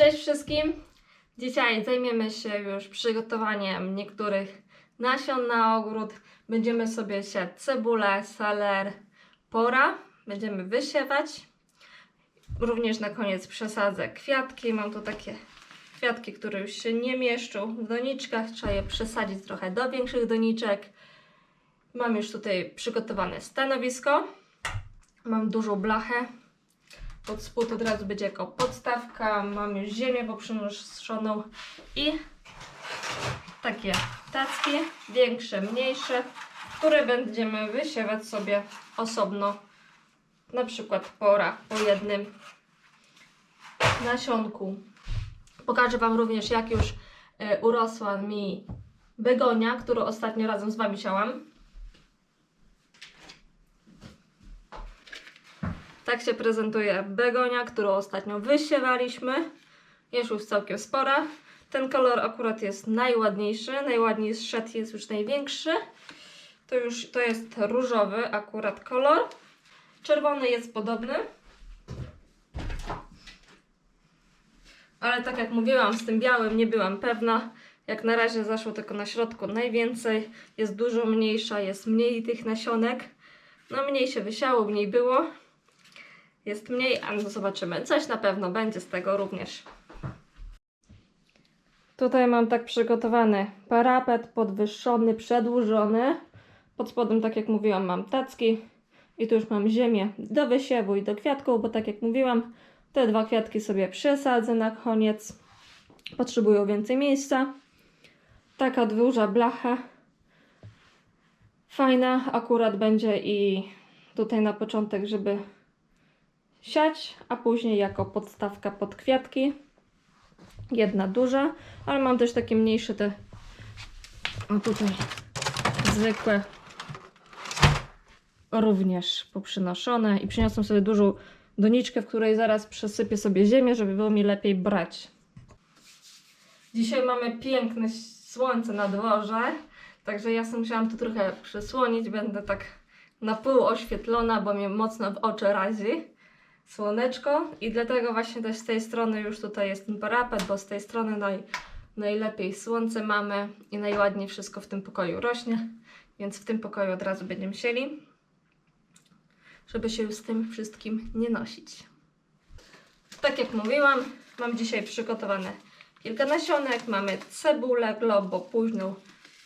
Cześć wszystkim! Dzisiaj zajmiemy się już przygotowaniem niektórych nasion na ogród. Będziemy sobie siać cebulę, seler, pora. Będziemy wysiewać. Również na koniec przesadzę kwiatki. Mam tu takie kwiatki, które już się nie mieszczą w doniczkach. Trzeba je przesadzić trochę do większych doniczek. Mam już tutaj przygotowane stanowisko. Mam dużą blachę, pod spód od razu będzie jako podstawka. Mam już ziemię poprzynoszoną i takie tacki, większe, mniejsze, które będziemy wysiewać sobie osobno, na przykład pora po jednym nasionku. Pokażę Wam również jak już e, urosła mi begonia, którą ostatnio razem z Wami siałam. Tak się prezentuje begonia, którą ostatnio wysiewaliśmy. Jest już całkiem spora. Ten kolor akurat jest najładniejszy, najładniej zszedł jest już największy. To już to jest różowy akurat kolor. Czerwony jest podobny. Ale tak jak mówiłam, z tym białym nie byłam pewna. Jak na razie zaszło tylko na środku najwięcej. Jest dużo mniejsza, jest mniej tych nasionek. No mniej się wysiało, mniej było jest mniej, ale zobaczymy. Coś na pewno będzie z tego również. Tutaj mam tak przygotowany parapet podwyższony, przedłużony. Pod spodem, tak jak mówiłam, mam tacki i tu już mam ziemię do wysiewu i do kwiatków, bo tak jak mówiłam, te dwa kwiatki sobie przesadzę na koniec. Potrzebują więcej miejsca. Taka duża blacha. Fajna akurat będzie i tutaj na początek, żeby siać, a później jako podstawka pod kwiatki. Jedna duża, ale mam też takie mniejsze te o tutaj zwykłe również poprzynoszone i przyniosłem sobie dużą doniczkę, w której zaraz przesypię sobie ziemię, żeby było mi lepiej brać. Dzisiaj mamy piękne słońce na dworze, także ja sobie musiałam tu trochę przesłonić, będę tak na pół oświetlona, bo mnie mocno w oczy razi słoneczko i dlatego właśnie też z tej strony już tutaj jest ten parapet, bo z tej strony naj, najlepiej słońce mamy i najładniej wszystko w tym pokoju rośnie, więc w tym pokoju od razu będziemy sieli, żeby się z tym wszystkim nie nosić. Tak jak mówiłam, mam dzisiaj przygotowane kilka nasionek, mamy cebulę globo późną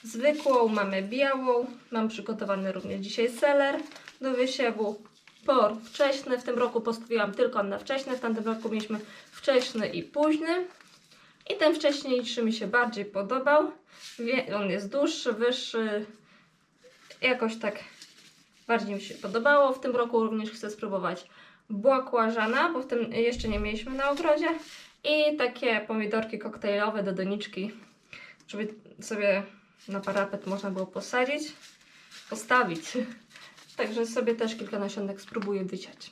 zwykłą, mamy białą, mam przygotowany również dzisiaj seler do wysiewu, por wcześny. W tym roku postawiłam tylko na wcześny, w tamtym roku mieliśmy wcześny i późny. I ten wcześniejszy mi się bardziej podobał. On jest dłuższy, wyższy. Jakoś tak bardziej mi się podobało. W tym roku również chcę spróbować błakłażana, bo w tym jeszcze nie mieliśmy na ogrodzie. I takie pomidorki koktajlowe do doniczki, żeby sobie na parapet można było posadzić, postawić. Także sobie też kilka nasionek spróbuję wyciąć.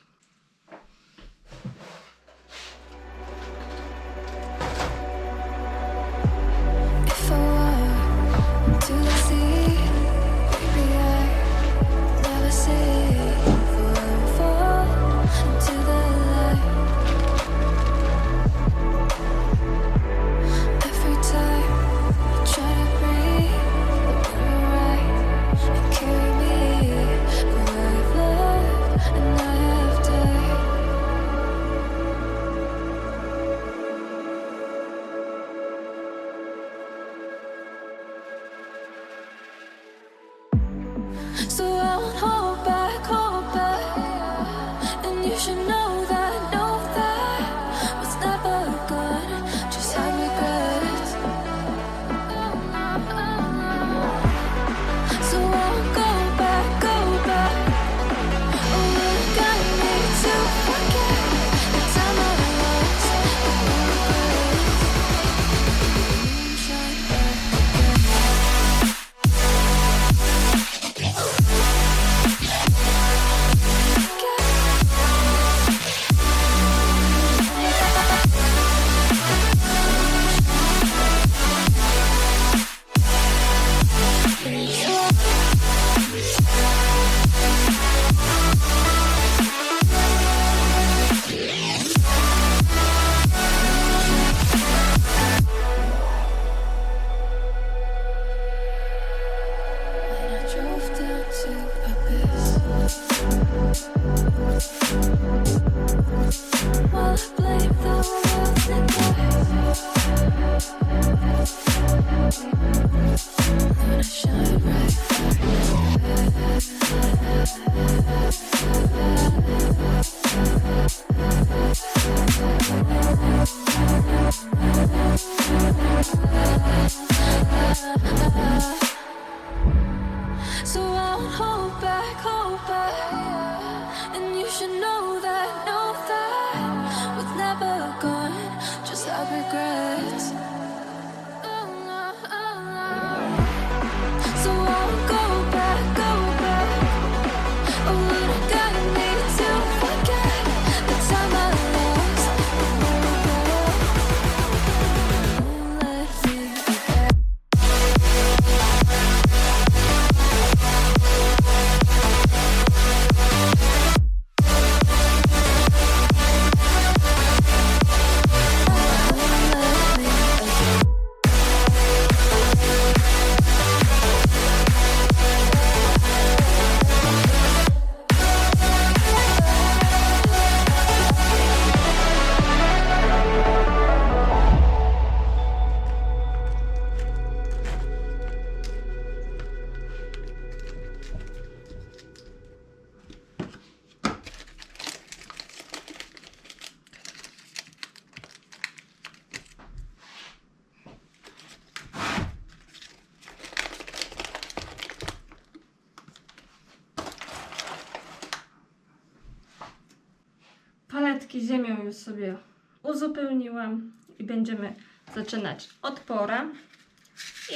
Resztki ziemią już sobie uzupełniłam i będziemy zaczynać od pora.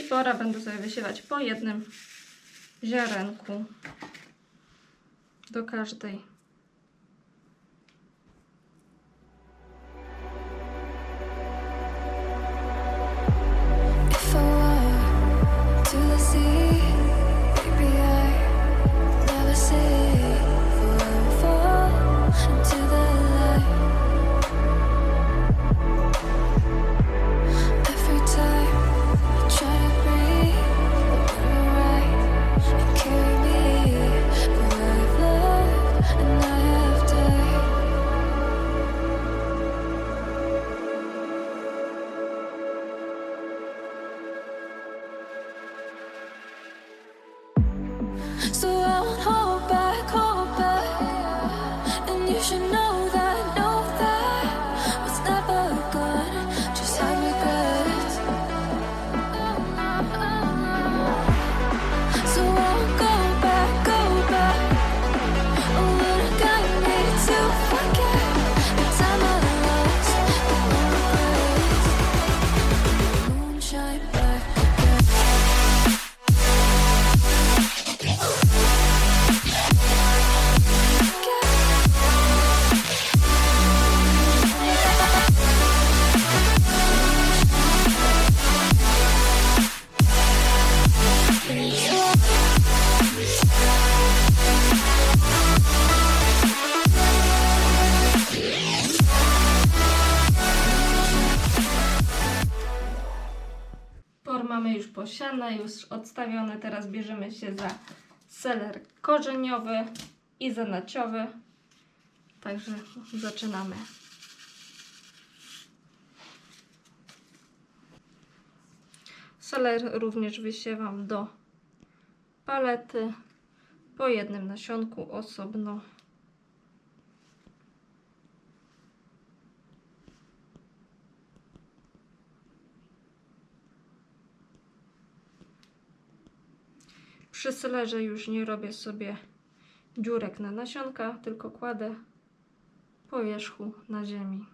I pora będę sobie wysiewać po jednym ziarenku do każdej So one już odstawione. Teraz bierzemy się za seler korzeniowy i za naciowy. Także zaczynamy. Seler również wysiewam do palety po jednym nasionku osobno. przy selerze już nie robię sobie dziurek na nasionka, tylko kładę po wierzchu na ziemi.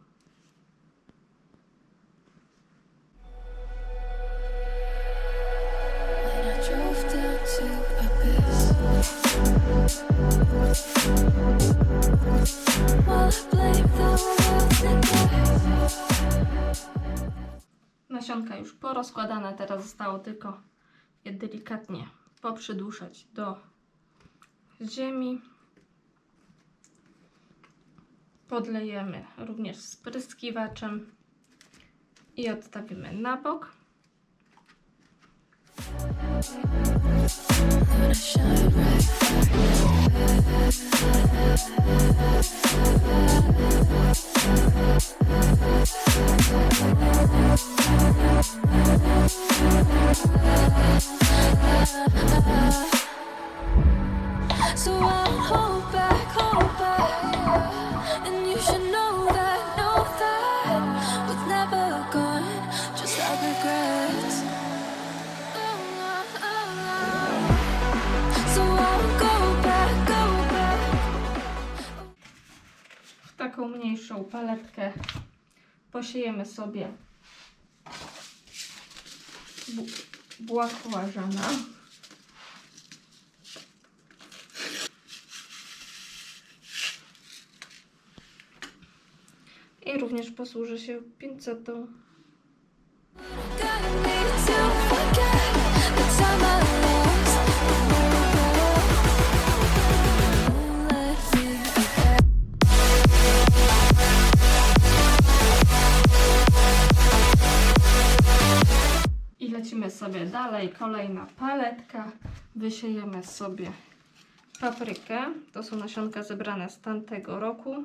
Nasionka już porozkładane, teraz zostało tylko je delikatnie poprzyduszać do ziemi. Podlejemy również spryskiwaczem i odstawimy na bok. W taką mniejszą paletkę posiejemy sobie bu- błakłażana. I również posłużę się pincetą. Lecimy sobie dalej. Kolejna paletka. Wysiejemy sobie paprykę. To są nasionka zebrane z tamtego roku.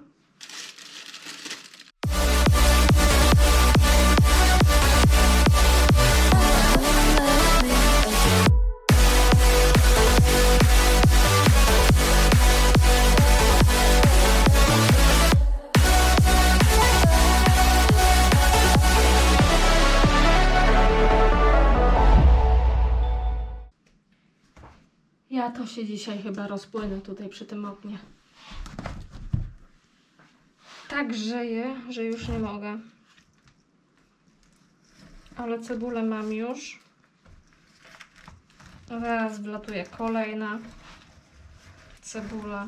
Ja to się dzisiaj chyba rozpłynę tutaj przy tym ognie. Tak grzeje, że już nie mogę. Ale cebulę mam już. Zaraz wlatuje kolejna cebula.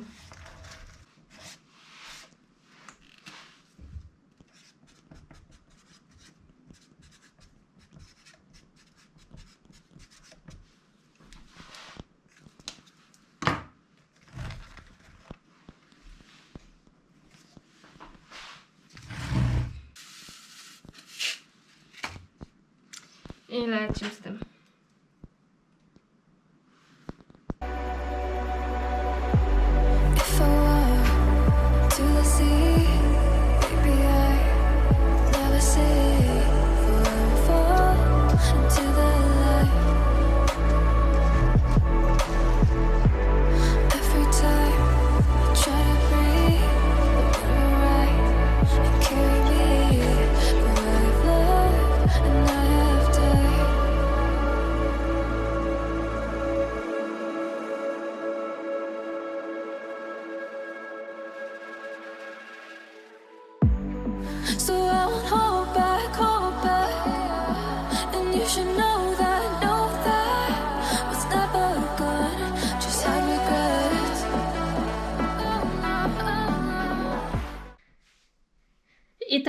I lecimy z tym.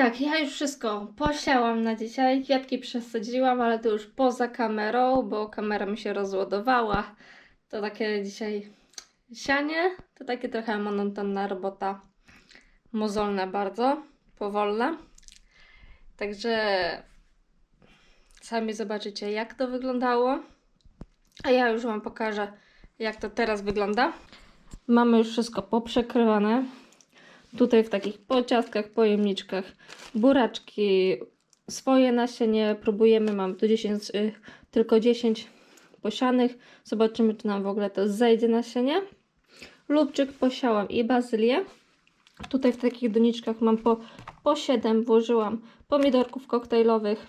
Tak, ja już wszystko posiałam na dzisiaj. Kwiatki przesadziłam, ale to już poza kamerą, bo kamera mi się rozładowała. To takie dzisiaj sianie. To takie trochę monotonna robota. Mozolna bardzo, powolna. Także sami zobaczycie, jak to wyglądało. A ja już Wam pokażę, jak to teraz wygląda. Mamy już wszystko poprzekrywane. Tutaj w takich pociastkach, pojemniczkach, buraczki, swoje nasienie próbujemy. Mam tu 10, y, tylko 10 posianych. Zobaczymy, czy nam w ogóle to zejdzie nasienie. Lubczyk posiałam i bazylię. Tutaj w takich doniczkach mam po, po 7. Włożyłam pomidorków koktajlowych.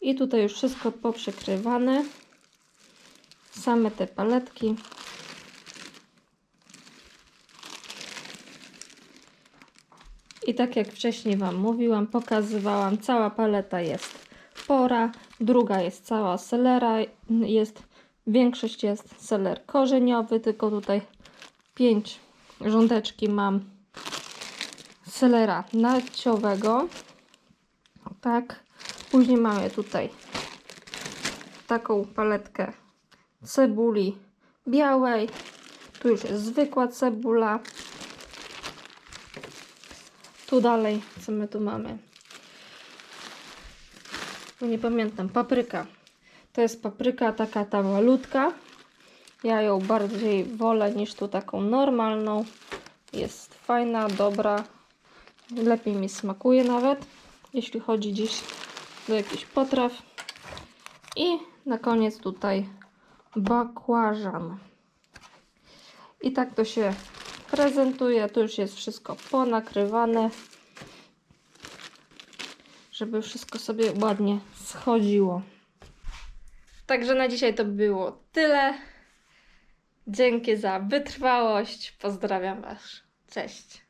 I tutaj już wszystko poprzekrywane. Same te paletki. I tak jak wcześniej Wam mówiłam, pokazywałam, cała paleta jest pora, druga jest cała selera, jest, większość jest seler korzeniowy, tylko tutaj 5 rządeczki mam selera nacciowego. Tak, później mamy tutaj taką paletkę cebuli białej, tu już jest zwykła cebula, tu dalej, co my tu mamy? Nie pamiętam. Papryka. To jest papryka taka ta malutka. Ja ją bardziej wolę niż tu taką normalną. Jest fajna, dobra. Lepiej mi smakuje nawet, jeśli chodzi dziś do jakichś potraw. I na koniec tutaj bakłażan. I tak to się prezentuje. Tu już jest wszystko ponakrywane, żeby wszystko sobie ładnie schodziło. Także na dzisiaj to było tyle. Dzięki za wytrwałość. Pozdrawiam Was. Cześć.